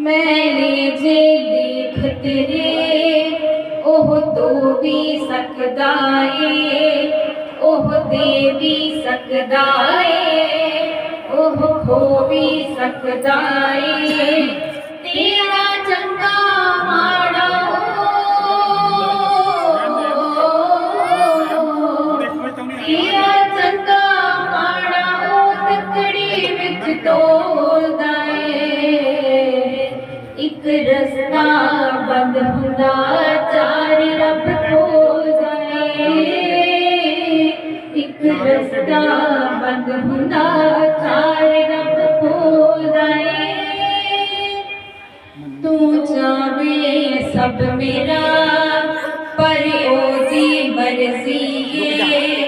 मैंने जे देख तेरे, ओह तो भी सकदाए, ओह दे भी सकदाए, ओह खो भी सकदाए। तेरा सदाचार रब को गए एक रस्ता बंद हुंदा, चार रब को गए तू चावे सब मेरा, पर ओदी मर्ज़ी ये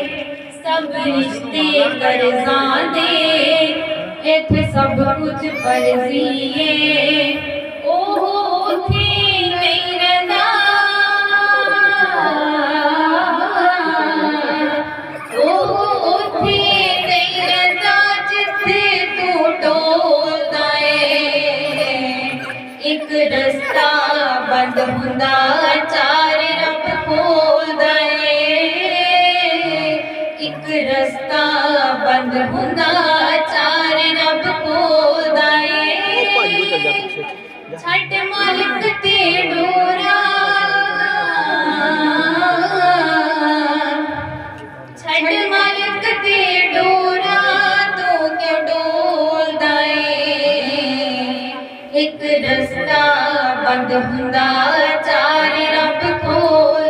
सब रिश्ते कर्जा दे इथ सब कुछ फर्जी ये ਰਸਤਾ ਬੰਦ ਹੁੰਦਾ ਚਾਰ ਰੱਬ ਖੋਲਦਾ ਏ ਇੱਕ ਰਸਤਾ ਬੰਦ ਹੁੰਦਾ ਚਾਰ ਰੱਬ ਖੋਲਦਾ ਏ। ਛੱਡ ਮਾਲਕ ਤੇ ਡੋਰਾ रस्ता बंद हुंदा चार रब को